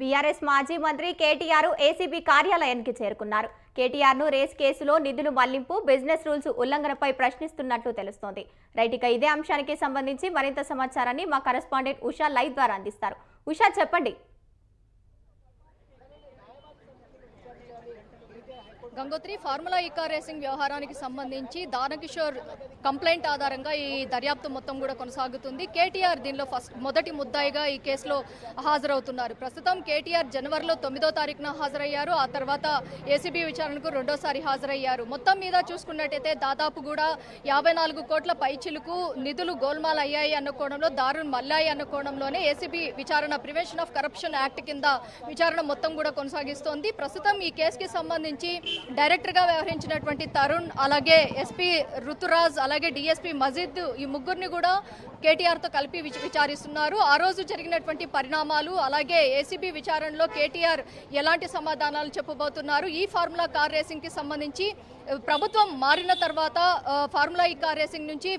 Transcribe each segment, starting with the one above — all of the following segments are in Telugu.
బీఆర్ఎస్ మాజీ మంత్రి కేటీఆర్ ఏసీబీ కార్యాలయానికి చేరుకున్నారు. కేటీఆర్ను రేస్ కేసులో నిధులు మళ్ళింపు బిజినెస్ రూల్స్ ఉల్లంఘనపై ప్రశ్నిస్తున్నట్లు తెలుస్తోంది. రైట్ ఇక ఇదే అంశానికి సంబంధించి మరింత సమాచారాన్ని మా కరెస్పాండెంట్ ఉషా లైవ్ ద్వారా అందిస్తారు. ఉషా చెప్పండి. Gangotri formula E car racing వ్యవహారానికి సంబంధించి దానకిషోర్ కంప్లైంట్ ఆధారంగా ఈ దర్యాప్తు మొత్తం కూడా కొనసాగుతుంది. కేటీఆర్ దీనిలో ఫస్ట్ మొదటి ముద్దాయిగా ఈ కేసులో హాజరవుతున్నారు. ప్రస్తుతం కేటీఆర్ జనవరిలో తొమ్మిదో తారీఖున హాజరయ్యారు. ఆ తర్వాత ఏసీబీ విచారణకు రెండోసారి హాజరయ్యారు. మొత్తం మీద చూసుకున్నట్టయితే దాదాపు కూడా యాభై నాలుగు కోట్ల పైచిలకు నిధులు గోల్మాల్ అయ్యాయి అన్న కోణంలో దారుణ్ మల్లాయి అన్న కోణంలోనే ఏసీబీ విచారణ ప్రివెన్షన్ ఆఫ్ కరప్షన్ యాక్ట్ కింద విచారణ మొత్తం కూడా కొనసాగిస్తోంది. ప్రస్తుతం ఈ కేసుకి సంబంధించి డైరెక్టర్గా వ్యవహరించినటువంటి తరుణ్ అలాగే ఎస్పీ ఋతురాజ్ అలాగే డిఎస్పీ మజీద్ ఈ ముగ్గురిని కూడా కేటీఆర్తో కలిపి విచారిస్తున్నారు. ఆ రోజు జరిగినటువంటి పరిణామాలు అలాగే ఏసీబీ విచారణలో కేటీఆర్ ఎలాంటి సమాధానాలు చెప్పబోతున్నారు? ఈ ఫార్ములా కార్ రేసింగ్కి సంబంధించి ప్రభుత్వం మారిన తర్వాత ఫార్ములా ఈ కార్ రేసింగ్ నుంచి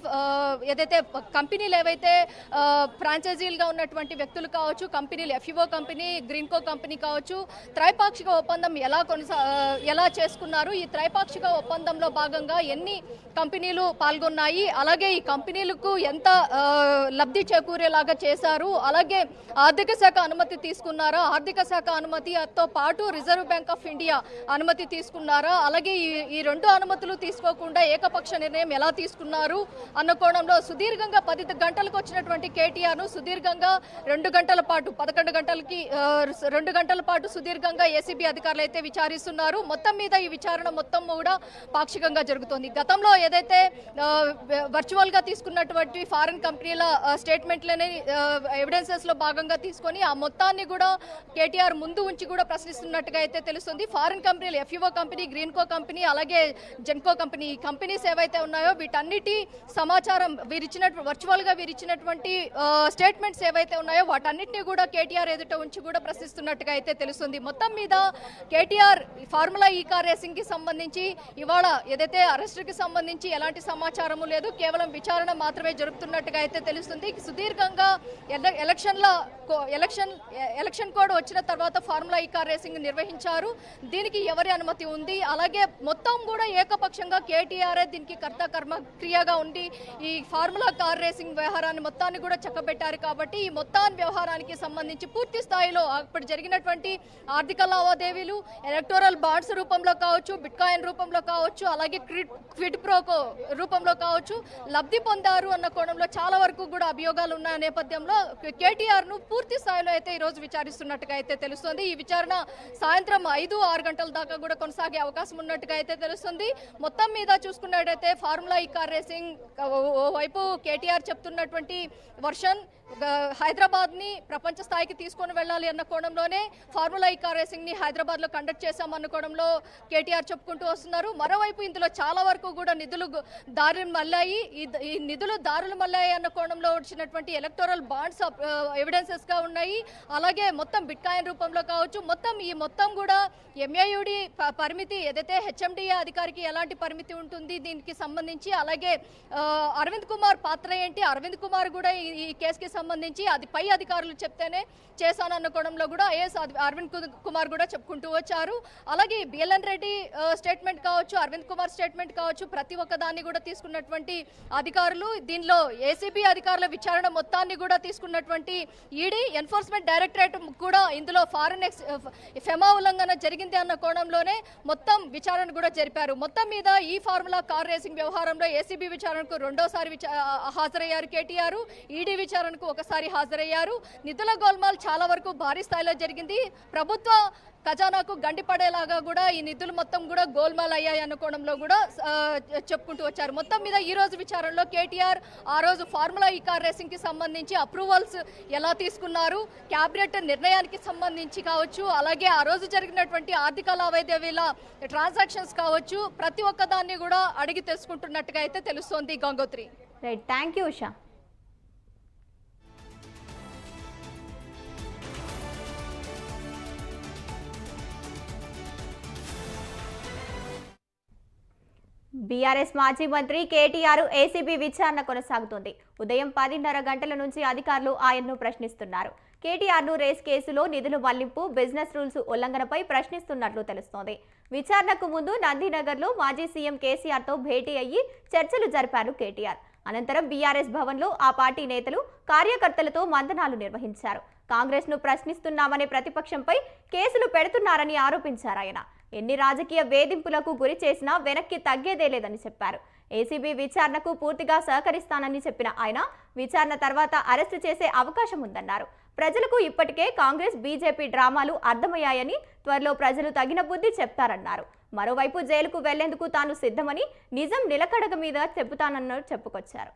ఏదైతే కంపెనీలు ఏవైతే ఫ్రాంచైజీలుగా ఉన్నటువంటి వ్యక్తులు కావచ్చు కంపెనీలు ఎఫ్ఈఓ కంపెనీ గ్రీన్కో కంపెనీ కావచ్చు త్రైపాక్షిక ఒప్పందం ఎలా కొనసా ఎలా చేసుకున్నారు? ఈ త్రైపాక్షిక ఒప్పందంలో భాగంగా ఎన్ని కంపెనీలు పాల్గొన్నాయి? అలాగే ఈ కంపెనీలకు ఎంత లబ్ధి చేకూరేలాగా చేశారు. అలాగే ఆర్థిక శాఖ అనుమతి తీసుకున్నారా? ఆర్థిక శాఖ అనుమతితో పాటు రిజర్వ్ బ్యాంక్ ఆఫ్ ఇండియా అనుమతి తీసుకున్నారా? అలాగే ఈ ఈ రెండు అనుమతులు తీసుకోకుండా ఏకపక్ష నిర్ణయం ఎలా తీసుకున్నారు? అన్న కోణంలో సుదీర్ఘంగా పది గంటలకు వచ్చినటువంటి కేటీఆర్ను సుదీర్ఘంగా రెండు గంటల పాటు పదకొండు గంటలకి రెండు గంటల పాటు సుదీర్ఘంగా ఏసీబీ అధికారులు అయితే విచారిస్తున్నారు. మొత్తం మీద ఈ విచారణ మొత్తం కూడా పాక్షికంగా జరుగుతోంది. గతంలో ఏదైతే వర్చువల్గా తీసుకున్నటువంటి ఫారెన్ కంపెనీల స్టేట్మెంట్లని ఎవిడెన్సెస్లో భాగంగా తీసుకొని ఆ మొత్తాన్ని కూడా కేటీఆర్ ముందు ఉంచి కూడా ప్రశ్నిస్తున్నట్టుగా అయితే తెలుస్తుంది. ఫారిన్ కంపెనీలు ఎఫ్ఈఓ కంపెనీ గ్రీన్కో కంపెనీ అలాగే జెన్కో కంపెనీ ఈ కంపెనీస్ ఏవైతే ఉన్నాయో వీటన్నిటి సమాచారం వీరిచ్చినట్టు వర్చువల్గా వీరిచ్చినటువంటి స్టేట్మెంట్స్ ఏవైతే ఉన్నాయో వాటన్నిటిని కూడా కేటీఆర్ ఎదుట ఉంచి కూడా ప్రశ్నిస్తున్నట్టుగా అయితే తెలుస్తుంది. మొత్తం మీద కేటీఆర్ ఫార్ములా ఈ కార్ రేసింగ్కి సంబంధించి ఇవాళ ఏదైతే అరెస్ట్కి సంబంధించి ఎలాంటి సమాచారము లేదు కేవలం విచారణ మాత్రమే జరుపుతున్నట్టుగా అయితే తెలుస్తుంది. సుదీర్ఘంగా ఎలక్షన్ల కో- ఎలక్షన్ ఎలక్షన్ కోడ్ వచ్చిన తర్వాత ఫార్ములా ఈ కార్ రేసింగ్ నిర్వహించారు. దీనికి ఎవరి అనుమతి ఉంది? అలాగే మొత్తం కూడా ఏకపక్షంగా కేటీఆర్ఏ దీనికి కర్త కర్మ క్రియగా ఉండి ఈ ఫార్ములా కార్ రేసింగ్ వ్యవహారాన్ని మొత్తాన్ని కూడా చక్కబెట్టారు కాబట్టి ఈ మొత్తాన్ని వ్యవహారానికి సంబంధించి పూర్తి స్థాయిలో అప్పుడు జరిగినటువంటి ఆర్థిక లావాదేవీలు ఎలక్టోరల్ బాండ్స్ రూపంలో కావచ్చు బిట్కాయిన్ రూపంలో కావచ్చు అలాగే క్విడ్ ప్రోకో రూపంలో కావచ్చు లబ్ధి పొందారు అన్న కోణంలో చాలా వరకు కూడా అభియోగాలు ఉన్న నేపథ్యంలో కేటీఆర్ను పూర్తి స్థాయిలో అయితే ఈ రోజు విచారిస్తున్నట్టుగా అయితే తెలుస్తుంది. ఈ విచారణ సాయంత్రం ఐదు ఆరు గంటల దాకా కూడా కొనసాగే అవకాశం ఉన్నట్టుగా అయితే తెలుస్తుంది. మొత్తం మీద చూసుకున్నట్టయితే ఫార్ములా ఈ కార్ రేసింగ్ వైపు ఓవైపు కేటీఆర్ చెప్తున్నటువంటి వర్షన్ హైదరాబాద్ని ప్రపంచ స్థాయికి తీసుకొని వెళ్ళాలి అన్న కోణంలోనే ఫార్ములా ఈ కార్ రేసింగ్ని హైదరాబాద్లో కండక్ట్ చేశామన్న కోణంలో కేటీఆర్ చెప్పుకుంటూ వస్తున్నారు. మరోవైపు ఇందులో చాలా వరకు కూడా నిధులు దారులు మళ్ళాయి. ఈ నిధులు దారులు మళ్ళాయి అన్న కోణంలో వచ్చినటువంటి ఎలక్టోరల్ బాండ్స్ ఎవిడెన్సెస్గా ఉన్నాయి. అలాగే మొత్తం బిట్కాయిన్ రూపంలో కావచ్చు. మొత్తం ఈ మొత్తం కూడా ఎంఏయుడి పరిమితి ఏదైతే హెచ్ఎండిఏ అధికారికి ఎలాంటి పరిమితి ఉంటుంది దీనికి సంబంధించి అలాగే అరవింద్ కుమార్ పాత్ర ఏంటి? అరవింద్ కుమార్ కూడా ఈ కేసుకి సంబంధించి అది పై అధికారులు చెప్తేనే చేశాననుకోవడంలో కోణంలో కూడా ఐఏఎస్ అరవింద్ కుమార్ కూడా చెప్పుకుంటూ వచ్చారు. అలాగే బిఎల్ఎన్ రెడ్డి స్టేట్మెంట్ కావచ్చు అరవింద్ కుమార్ స్టేట్మెంట్ కావచ్చు ప్రతి ఒక్క దాన్ని కూడా తీసుకున్నటువంటి అధికారులు దీనిలో ఏసీబీ అధికారుల విచారణ మొత్తాన్ని కూడా తీసుకున్నటువంటి ఈడీ ఎన్ఫోర్స్మెంట్ డైరెక్టరేట్ కూడా ఇందులో ఫారెన్ ఎక్స్ ఫెమా ఉల్లంఘన జరిగింది అన్న కోణంలోనే మొత్తం విచారణ కూడా జరిపారు. మొత్తం మీద ఈ ఫార్ములా కార్ రేసింగ్ వ్యవహారంలో ఏసీబీ విచారణకు రెండోసారి హాజరయ్యారు కేటీఆర్. ఈడీ విచారణకు ఒకసారి హాజరయ్యారు. నిధుల గోల్మాల్ చాలా వరకు భారీ స్థాయిలో జరిగింది. ప్రభుత్వ ఖజానాకు గండిపడేలాగా కూడా ఈ నిధులు మొత్తం కూడా గోల్మాల్ అయ్యాయి అనుకోవడంలో కూడా చెప్పుకుంటూ వచ్చారు. మొత్తం మీద ఈ రోజు విచారణలో కేటీఆర్ ఆ రోజు ఫార్ములా ఈ కార్ రేసింగ్కి సంబంధించి అప్రూవల్స్ ఎలా తీసుకున్నారు క్యాబినెట్ నిర్ణయానికి సంబంధించి కావచ్చు అలాగే ఆ రోజు జరిగినటువంటి ఆర్థిక లావాదేవీల ట్రాన్సాక్షన్స్ కావచ్చు ప్రతి ఒక్కదాన్ని కూడా అడిగి తెలుసుకుంటున్నట్టుగా అయితే తెలుస్తోంది Gangotri. Right thank you Usha BRS మాజీ మంత్రి కేటీఆర్ ఏసీబీ విచారణ కొనసాగుతోంది. ఉదయం పదిన్నర గంటల నుంచి అధికారులు ఆయన్ను ప్రశ్నిస్తున్నారు. కేటీఆర్ను రేస్ కేసులో నిధులు మళ్ళింపు బిజినెస్ రూల్స్ ఉల్లంఘనపై ప్రశ్నిస్తున్నట్లు తెలుస్తోంది. విచారణకు ముందు నందినగర్లో మాజీ సీఎం కేసీఆర్తో భేటీ అయ్యి చర్చలు జరిపారు కేటీఆర్. అనంతరం బీఆర్ఎస్ భవన్లో ఆ పార్టీ నేతలు కార్యకర్తలతో మంతనాలు నిర్వహించారు. కాంగ్రెస్ను ప్రశ్నిస్తున్నామనే ప్రతిపక్షంపై కేసులు పెడుతున్నారని ఆరోపించారు ఆయన. ఎన్ని రాజకీయ వేధింపులకు గురి చేసినా వెనక్కి తగ్గేదే లేదని చెప్పారు. ఏసీబీ విచారణకు పూర్తిగా సహకరిస్తానని చెప్పిన ఆయన విచారణ తర్వాత అరెస్టు చేసే అవకాశం ఉందన్నారు. ప్రజలకు ఇప్పటికే కాంగ్రెస్ బీజేపీ డ్రామాలు అర్థమయ్యాయని త్వరలో ప్రజలు తగిన బుద్ధి చెప్తారన్నారు. మరోవైపు జైలుకు వెళ్ళేందుకు తాను సిద్ధమని నిజం నిలకడగ మీద చెబుతానన్నారు చెప్పుకొచ్చారు.